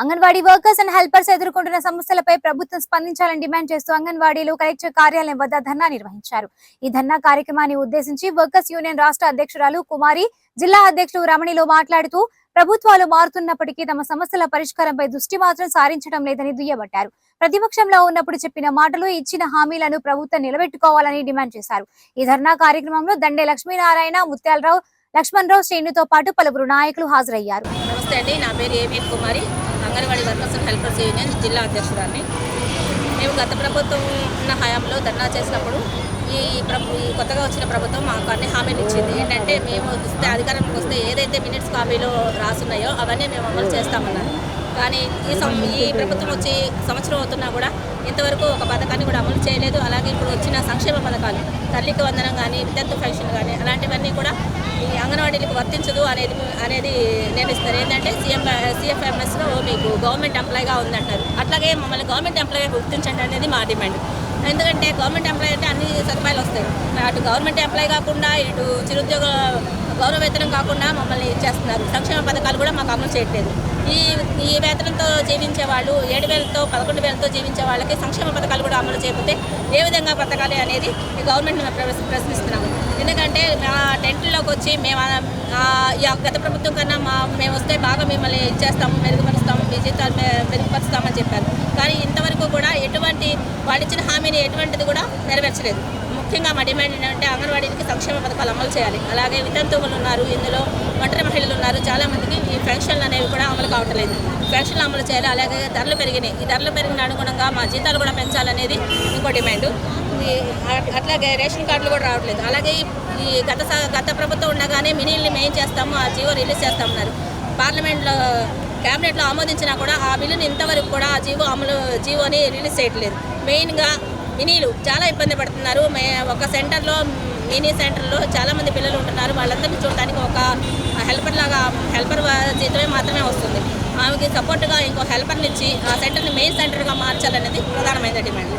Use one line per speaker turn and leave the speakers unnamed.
Anganwadi workers and helpers ఎదుర్కొంటున్న సమస్యలపై ప్రభుత్వం స్పందించాలని డిమాండ్ చేస్తూ అంగన్వాడీలు కలెక్టర్ కార్యాలయం వద్ద ధర్నా నిర్వహించారు. ఈ ధర్నా కార్యక్రమాన్ని ఉద్దేశించి వర్కర్స్ యూనియన్ రాష్ట్ర అధ్యక్షురాలు కుమారి జిల్లా అధ్యక్షులు రమణిలో మాట్లాడుతూ ప్రభుత్వాలు మారుతున్నప్పటికీ తమ సమస్యల పరిష్కారంపై దృష్టి మాత్రం సారించడం లేదని దుయ్యబట్టారు. ప్రతిపక్షంలో ఉన్నప్పుడు చెప్పిన మాటలు ఇచ్చిన హామీలను ప్రభుత్వం నిలబెట్టుకోవాలని డిమాండ్ చేశారు. ఈ ధర్నా కార్యక్రమంలో దండే లక్ష్మీనారాయణ ముత్యాలరావు లక్ష్మణరావు శ్రేణుతో పాటు పలువురు నాయకులు హాజరయ్యారు.
నమస్తే అండి. నా పేరు A V Kumari. Anganwadi workers and helpers union జిల్లా అధ్యక్షురాన్ని మేము గత ప్రభుత్వం ఉన్న హయాంలో ధర్నా చేసినప్పుడు ఈ ప్రభు ఈ కొత్తగా వచ్చిన ప్రభుత్వం మాకు అన్ని హామీలు ఇచ్చింది. ఏంటంటే మేము వస్తే అధికారంలోకి వస్తే ఏదైతే మినిట్స్ కాపీలో రాసున్నాయో అవన్నీ మేము అమలు చేస్తామన్నారు. కానీ ఈ సం ఈ ప్రభుత్వం వచ్చి సంవత్సరం అవుతున్నా కూడా ఇంతవరకు ఒక పథకాన్ని కూడా అమలు చేయలేదు. అలాగే ఇప్పుడు వచ్చిన సంక్షేమ పథకాలు తల్లికి వందనం కానీ విద్యార్థి పెన్షన్ కానీ అలాంటివన్నీ కూడా ఈ అంగన్వాడీలకు వర్తించదు అనేది అనేది నేను ఇస్తారు ఏంటంటే సీఎం సిఎఫ్ఎంఎస్లో మీకు గవర్నమెంట్ ఎంప్లాయ్గా ఉందంటారు అట్లాగే మమ్మల్ని గవర్నమెంట్ ఎంప్లాయ్గా గుర్తించండి అనేది మా డిమాండ్. ఎందుకంటే గవర్నమెంట్ ఎంప్లాయ్ అంటే అన్ని సదుపాయాలు వస్తాయి. అటు గవర్నమెంట్ ఎంప్లాయ్ కాకుండా ఇటు చిరుద్యోగ గౌరవ వేతనం కాకుండా మమ్మల్ని ఇచ్చేస్తున్నారు సంక్షేమ పథకాలు కూడా మాకు అమలు చేయట్లేదు. ఈ ఈ వేతనంతో జీవించే వాళ్ళు ఏడు వేలతో పదకొండు వేలతో జీవించే వాళ్ళకి సంక్షేమ పథకాలు కూడా అమలు చేయకపోతే ఏ విధంగా బ్రతకాలి అనేది ఈ గవర్నమెంట్ ప్రశ్నిస్తున్నాము. ఎందుకంటే మా టెంట్లోకి వచ్చి మేము ఈ గత ప్రభుత్వం కన్నా మా మేము వస్తే బాగా మిమ్మల్ని ఇచ్చేస్తాము మెరుగుపరుస్తాము మీ జీతాలు మెరుగుపరుస్తామని చెప్పారు. కానీ ఇంతవరకు కూడా ఎటువంటి వాళ్ళు ఇచ్చిన హామీని ఎటువంటిది కూడా నెరవేర్చలేదు. ముఖ్యంగా మా డిమాండ్ ఏంటంటే అంగన్వాడీకి సంక్షేమ పథకాలు అమలు చేయాలి. అలాగే వితంతువులు ఉన్నారు ఇందులో ఒంటరి మహిళలు ఉన్నారు చాలామందికి ఈ పెన్షన్లు అనేవి కూడా అమలు కావట్లేదు. పెన్షన్లు అమలు చేయాలి అలాగే ధరలు పెరిగినాయి. ఈ ధరలు పెరిగిన అనుగుణంగా మా జీతాలు కూడా పెంచాలనేది ఇంకో డిమాండ్. అట్లాగే రేషన్ కార్డులు కూడా రావట్లేదు. అలాగే ఈ- గత గత ప్రభుత్వం ఉండగానే మినీల్ని మెయిన్ చేస్తాము? ఆ జీవో రిలీజ్ చేస్తామన్నారు. పార్లమెంట్లో క్యాబినెట్లో ఆమోదించినా కూడా ఆ బిల్లుని ఇంతవరకు కూడా ఆ జీవో అమలు జీవోని రిలీజ్ చేయట్లేదు. మెయిన్గా మినీలు చాలా ఇబ్బంది పడుతున్నారు. మే ఒక సెంటర్లో మినీ సెంటర్లో చాలామంది పిల్లలు ఉంటున్నారు. వాళ్ళందరినీ చూడడానికి ఒక హెల్పర్ లాగా హెల్పర్ జీతమే మాత్రమే వస్తుంది. ఆమెకి సపోర్ట్గా ఇంకో హెల్పర్ని ఇచ్చి ఆ సెంటర్ని మెయిన్ సెంటర్గా మార్చాలనేది ప్రధానమైన డిమాండ్